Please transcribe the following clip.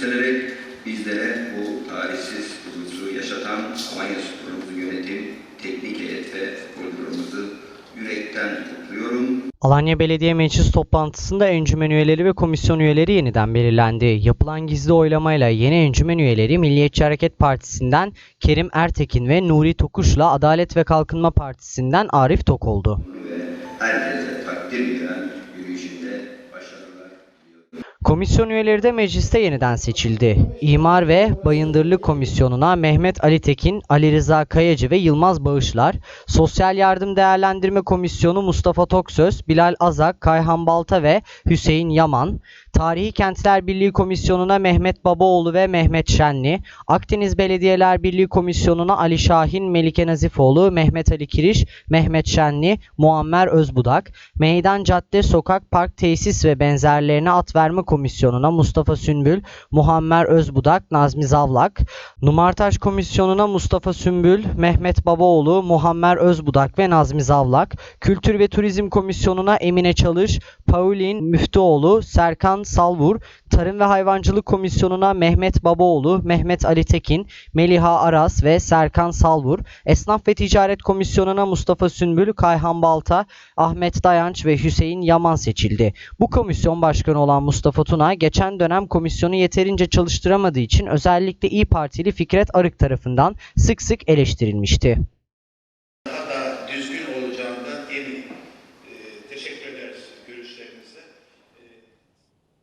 Severek bizlere bu tarihsiz kuruluşu yaşatan Alanya Spor'umuzu yönetim, teknik heyet ve futbolcularımızı yürekten kutluyorum. Alanya Belediye Meclis toplantısında encümen üyeleri ve komisyon üyeleri yeniden belirlendi. Yapılan gizli oylamayla yeni encümen üyeleri Milliyetçi Hareket Partisi'nden Kerim Ertekin ve Nuri Tokuş'la Adalet ve Kalkınma Partisi'nden Arif Tok oldu. ve herkese takdir diliyorum. Komisyon üyeleri de mecliste yeniden seçildi. İmar ve Bayındırlık Komisyonu'na Mehmet Ali Tekin, Ali Rıza Kayacı ve Yılmaz Bağışlar, Sosyal Yardım Değerlendirme Komisyonu Mustafa Toksöz, Bilal Azak, Kayhan Balta ve Hüseyin Yaman, Tarihi Kentler Birliği Komisyonu'na Mehmet Babaoğlu ve Mehmet Şenli, Akdeniz Belediyeler Birliği Komisyonu'na Ali Şahin, Melike Nazifoğlu, Mehmet Ali Kiriş, Mehmet Şenli, Muammer Özbudak, Meydan Cadde Sokak Park Tesis ve benzerlerine at verme komisyonuna Mustafa Sümbül, Muammer Özbudak, Nazmi Zavlak, Numartaş Komisyonu'na Mustafa Sümbül, Mehmet Babaoğlu, Muammer Özbudak ve Nazmi Zavlak, Kültür ve Turizm Komisyonu'na Emine Çalış, Paulin Müftüoğlu, Serkan Salvur, Tarım ve Hayvancılık Komisyonu'na Mehmet Babaoğlu, Mehmet Ali Tekin, Meliha Aras ve Serkan Salvur, Esnaf ve Ticaret Komisyonu'na Mustafa Sümbül, Kayhan Balta, Ahmet Dayanç ve Hüseyin Yaman seçildi. Bu komisyon başkanı olan Mustafa Kutuna geçen dönem komisyonu yeterince çalıştıramadığı için özellikle İyi Partili Fikret Arık tarafından sık sık eleştirilmişti. Daha düzgün olacağından eminim. Ee, teşekkür ederiz.